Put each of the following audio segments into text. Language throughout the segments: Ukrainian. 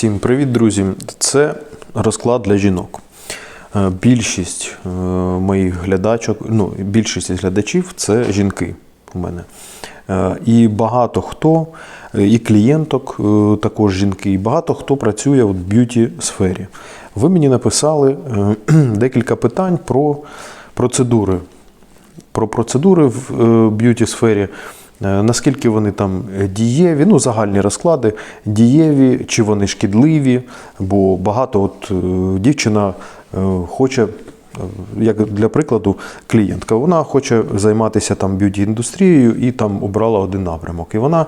Всім привіт, друзі! Це розклад для жінок. Е, Більшість е, моїх глядачок, ну, більшість глядачів це жінки у мене. Е, І багато хто, і клієнток також жінки, і багато хто працює в б'юті сфері. Ви мені написали декілька питань про процедури про процедури в б'юті сфері. е, Наскільки вони там е, дієві, ну загальні розклади, дієві, чи вони шкідливі, бо багато от е, дівчина е, хоче, е, як для прикладу, клієнтка, вона хоче займатися там б'юті індустрією і там обрала один напрямок. І вона е,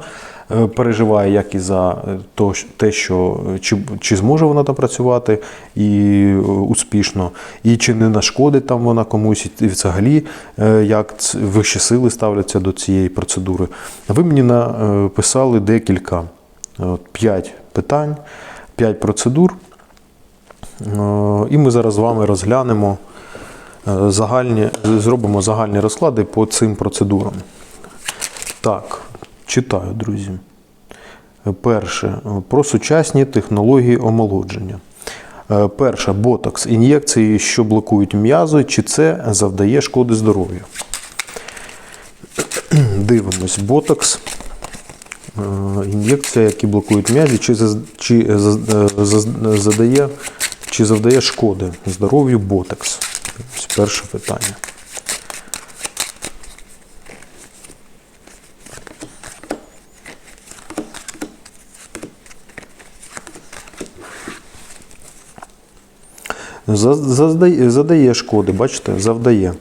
переживає як і за е, то, те, що е, чи, чи зможе вона там працювати і е, успішно, і чи не нашкодить там вона комусь, і взагалі е, як вищі сили ставляться до цієї процедури. Ви мені написали декілька, е, п'ять питань, п'ять процедур. Е, І ми зараз з вами розглянемо е, загальні, зробимо загальні розклади по цим процедурам. Так, читаю, друзі. Перше, про сучасні технології омолодження. Е, Перше, ботокс. Ін'єкції, що блокують м'язи, чи це завдає шкоди здоров'ю. Дивимось, ботокс. Е, Ін'єкція, які блокують м'язі, чи, чи е, задає, чи завдає шкоди здоров'ю ботокс. Перше питання. За- Задає шкоди, бачите, завдає.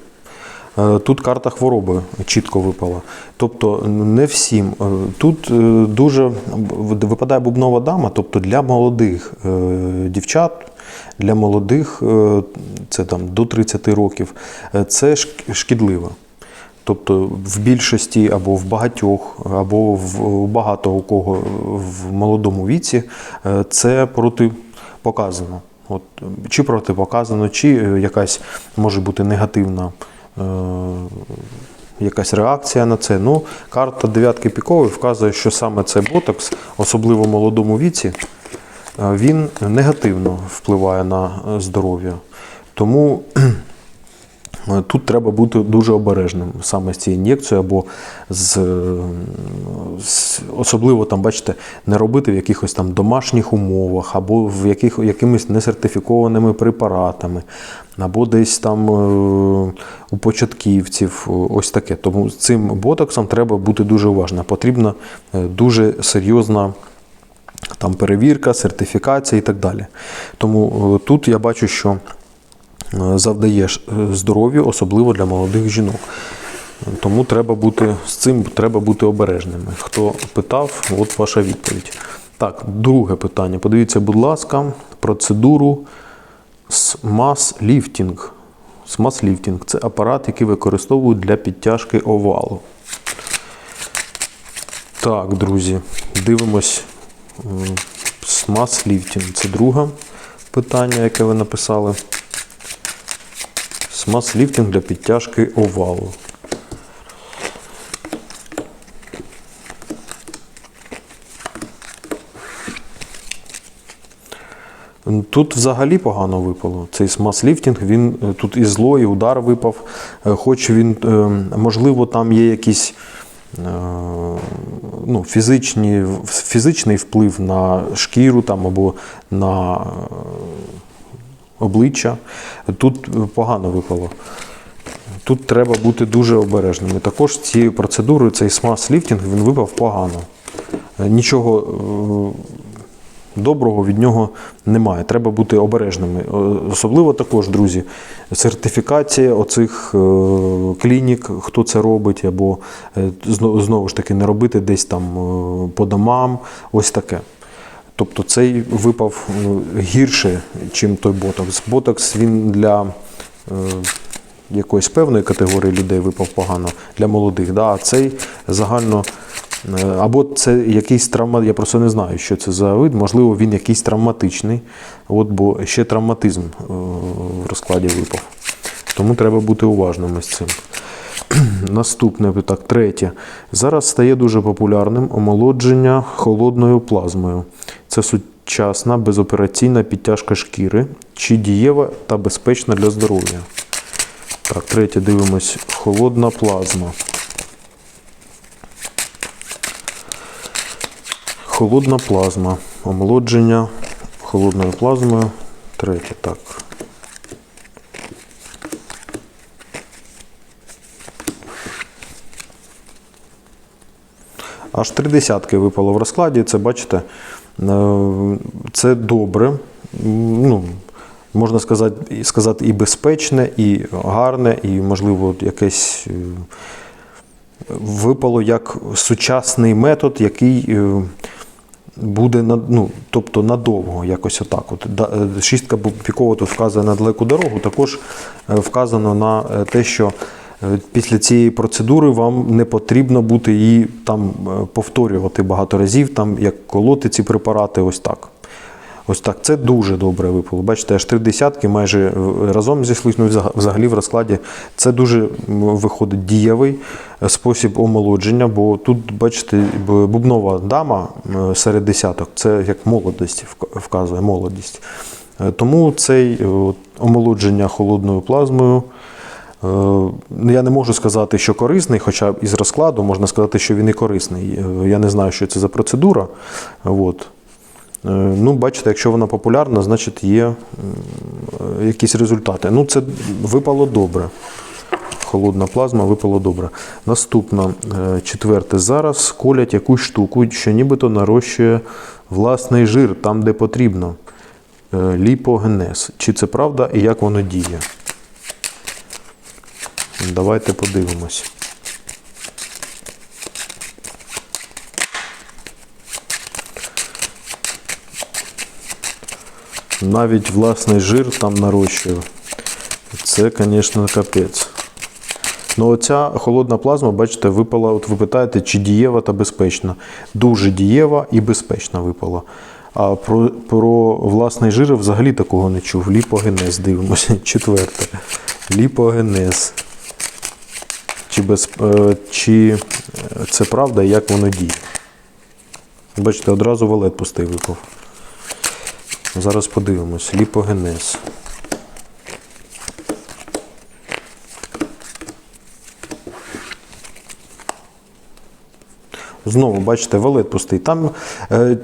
Е, Тут карта хвороби чітко випала. Тобто не всім. Е, Тут е, дуже випадає бубнова дама, тобто для молодих дівчат, для молодих, це там до 30 років, це шкідливо. Тобто в більшості або в багатьох, або в багато у кого в молодому віці це протипоказано. От, чи протипоказано, чи е, якась може бути негативна е, якась реакція на це. Ну, карта дев'ятки пікової вказує, що саме цей ботокс, особливо в молодому віці, е, він негативно впливає на е, здоров'я. Тому Тут треба бути дуже обережним саме з цією ін'єкцією, або з, е, з особливо там, бачите, не робити в якихось там домашніх умовах, або в яких, якимись несертифікованими препаратами, або десь там е, у початківців, е, ось таке. Тому з цим ботоксом треба бути дуже уважним. Потрібна е, дуже серйозна там перевірка, сертифікація і так далі. Тому е, тут я бачу, що е, завдає е, здоров'ю, особливо для молодих жінок. Тому треба бути з цим треба бути обережними. Хто питав, от ваша відповідь. Так, друге питання. Подивіться, будь ласка, процедуру смаз-ліфтінг. Смаз-ліфтінг це апарат, який використовують для підтяжки овалу. Так, друзі, дивимось. Смаз-ліфтінг. Це друге питання, яке ви написали. Смаз-ліфтинг для підтяжки овалу. Тут взагалі погано випало. Цей смаз-ліфтинг, він е, тут і зло, і удар випав. Е, Хоч він, е, можливо, там є якийсь е, ну, фізичні, фізичний вплив на шкіру там, або на обличчя. Тут погано випало. Тут треба бути дуже обережними. Також цією процедурою цей смаз-ліфтинг він випав погано. Е, Нічого е, доброго від нього немає. Треба бути обережними. Е, Особливо також, друзі, сертифікація оцих е, клінік, хто це робить, або е, знову ж таки не робити десь там е, по домам, ось таке. Тобто цей випав е, гірше, ніж той ботокс. Ботокс він для е, якоїсь певної категорії людей випав погано, для молодих. Да? А цей загально. е, Або це якийсь травма, я просто не знаю, що це за вид. Можливо, він якийсь травматичний, от, бо ще травматизм в розкладі випав. Тому треба бути уважними з цим. Наступне так, третє. Зараз стає дуже популярним омолодження холодною плазмою. Це сучасна безопераційна підтяжка шкіри, чи дієва та безпечна для здоров'я. Так, третє дивимось. Холодна плазма. Холодна плазма. Омолодження холодною плазмою. Третє, так. Аж три десятки випало в розкладі. Це бачите, це добре. Ну, можна сказати, сказати і безпечне, і гарне, і, можливо, якесь е, випало як сучасний метод, який е, буде на, ну, тобто надовго, якось отак. От. Е, Шістка пікова тут вказує на далеку дорогу, також е, вказано на е, те, що е, після цієї процедури вам не потрібно буде її там е, повторювати багато разів, там як колоти ці препарати, ось так. Ось так, це дуже добре випало. Бачите, аж три десятки майже е, разом зійшлись. Ну, взагалі в розкладі це дуже виходить дієвий е, спосіб омолодження, бо тут, бачите, бубнова дама серед десяток це як молодість вказує молодість. Тому цей омолодження холодною плазмою. Е, Я не можу сказати, що корисний, хоча із розкладу можна сказати, що він і корисний. Е, Я не знаю, що це за процедура. От. Е, Ну, бачите, якщо вона популярна, значить є якісь результати. Ну, це випало добре. Холодна плазма випало добре. Наступна, четверте. Зараз колять якусь штуку, що нібито нарощує власний жир там, де потрібно. Ліпогенез. Чи це правда і як воно діє? Давайте подивимось. Навіть власний жир там нарощує. Це, звісно, капець. Ну, оця холодна плазма, бачите, випала. От ви питаєте, чи дієва та безпечна. Дуже дієва і безпечна випала. А про, про власний жир взагалі такого не чув. Ліпогенез, дивимося. Четверте. Ліпогенез. Чи, без, е, чи е, це правда, і як воно діє? Бачите, одразу валет пустий випав. Зараз подивимось. Ліпогенез. Знову, бачите, валет пустий. Там е,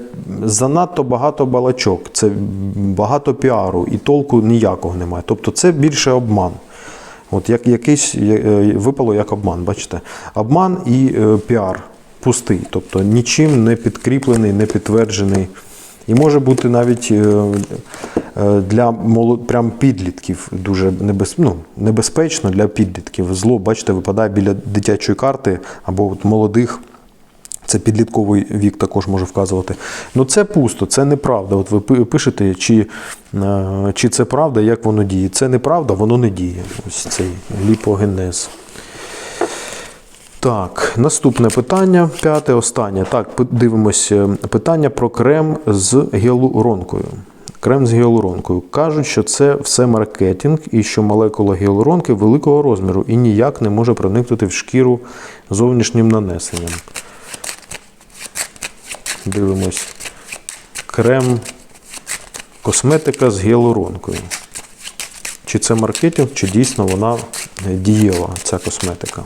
занадто багато балачок, це багато піару і толку ніякого немає. Тобто це більше обман. От як якийсь е, випало як обман, бачите? Обман і е, піар пустий, тобто нічим не підкріплений, не підтверджений. І може бути навіть е, для молод... прям підлітків дуже небез... ну, небезпечно для підлітків. Зло, бачите, випадає біля дитячої карти або от молодих. Це підлітковий вік також може вказувати. Ну це пусто, це неправда. От ви пишете, чи, е, чи це правда, як воно діє. Це неправда, воно не діє. Ось цей ліпогенез. Так, наступне питання, п'яте, останнє. Так, дивимось е, питання про крем з гіалуронкою. Крем з гіалуронкою. Кажуть, що це все маркетинг і що молекула гіалуронки великого розміру і ніяк не може проникнути в шкіру зовнішнім нанесенням. Дивимось. Крем косметика з гіалуронкою. Чи це маркетинг, чи дійсно вона е, дієва, ця косметика.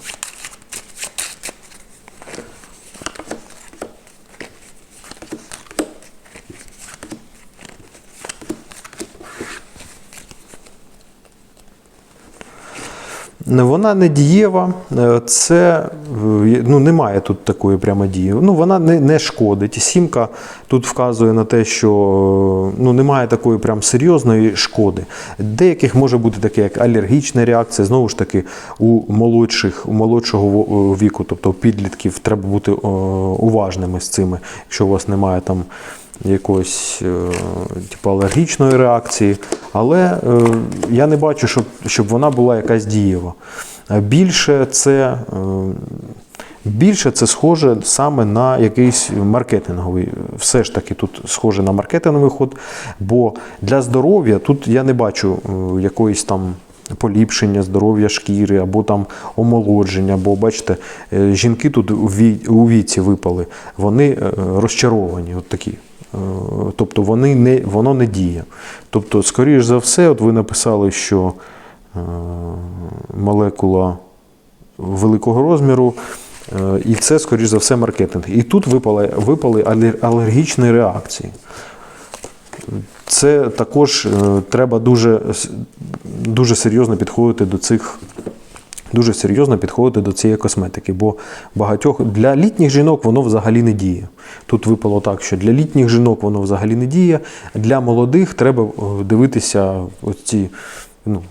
Вона не дієва, е, це е, ну, немає тут такої прямо дії. Ну, вона не, не шкодить. Сімка тут вказує на те, що е, ну, немає такої прям серйозної шкоди. Деяких може бути таке, як алергічна реакція. Знову ж таки, у молодших, у молодшого віку, тобто у підлітків, треба бути е, уважними з цими, якщо у вас немає там якоїсь е, типу, алергічної реакції, але е, я не бачу, щоб, щоб вона була якась дієва. Е, Більше це, більше це схоже саме на якийсь маркетинговий. Все ж таки тут схоже на маркетинговий ход, бо для здоров'я тут я не бачу якоїсь там. Поліпшення здоров'я шкіри або там омолодження, бо бачите, жінки тут у віці випали, вони розчаровані, от такі Тобто вони не, воно не діє. Тобто, скоріш за все, от ви написали, що е, молекула великого розміру, е, і це, скоріш за все, маркетинг. І тут випали, випали алергічні реакції. Це також е, треба дуже, дуже серйозно підходити до цих. Дуже серйозно підходити до цієї косметики, бо багатьох для літніх жінок воно взагалі не діє. Тут випало так, що для літніх жінок воно взагалі не діє. Для молодих треба е, дивитися оці, ну,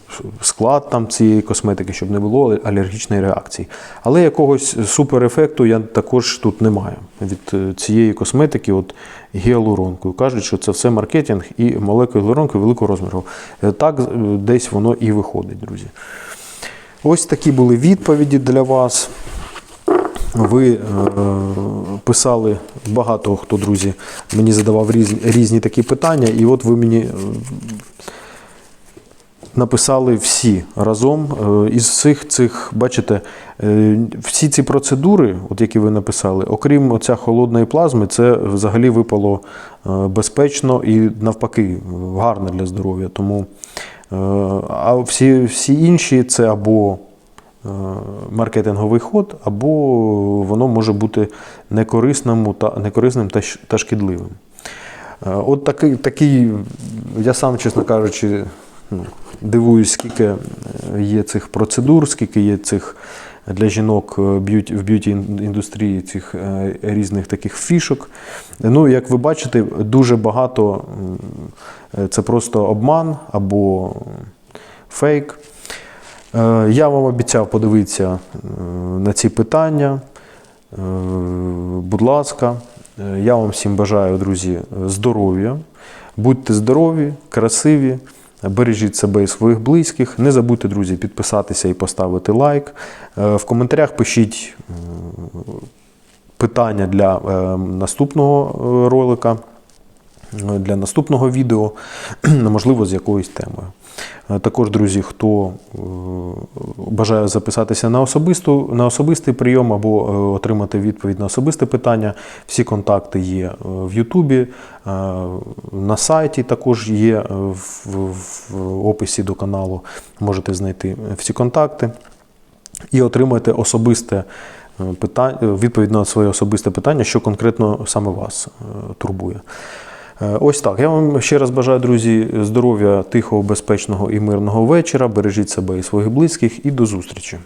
склад там цієї косметики, щоб не було алергічної реакції. Але якогось суперефекту я також тут не маю від е, цієї косметики, от гіалуронкою. Кажуть, що це все маркетинг і молекули гіалуронки великого розміру. Е, Так десь воно і виходить, друзі. Ось такі були відповіді для вас. Ви е, писали багато хто, друзі, мені задавав різні, різні такі питання, і от ви мені е, написали всі разом. Е, Із всіх цих, бачите, всі ці процедури, от які ви написали, окрім оця холодної плазми, це взагалі випало безпечно і навпаки гарно для здоров'я. Тому, а всі, всі інші це або е, маркетинговий ход, або воно може бути некорисним та, некорисним та, та шкідливим. Е, От такий, такий, я сам, чесно кажучи, ну, дивуюсь, скільки е, є цих процедур, скільки є цих для жінок е, в б'юті індустрії цих е, різних таких фішок. Ну, як ви бачите, дуже багато е, це просто обман або фейк. Я вам обіцяв подивитися на ці питання. Будь ласка, я вам всім бажаю, друзі, здоров'я. Будьте здорові, красиві, бережіть себе і своїх близьких. Не забудьте, друзі, підписатися і поставити лайк. Е, В коментарях пишіть питання для е, наступного е, ролика для наступного відео, можливо, з якоюсь темою. Е, Також, друзі, хто е, бажає записатися на, особисту, на особистий прийом або е, отримати відповідь на особисте питання, всі контакти є е, в Ютубі, е, на сайті також є е, в, в описі до каналу. Можете знайти всі контакти і отримаєте особисте питання, відповідь на своє особисте питання, що конкретно саме вас е, турбує. Е, Ось так. Я вам ще раз бажаю, друзі, здоров'я, тихого, безпечного і мирного вечора. Бережіть себе і своїх близьких, і до зустрічі.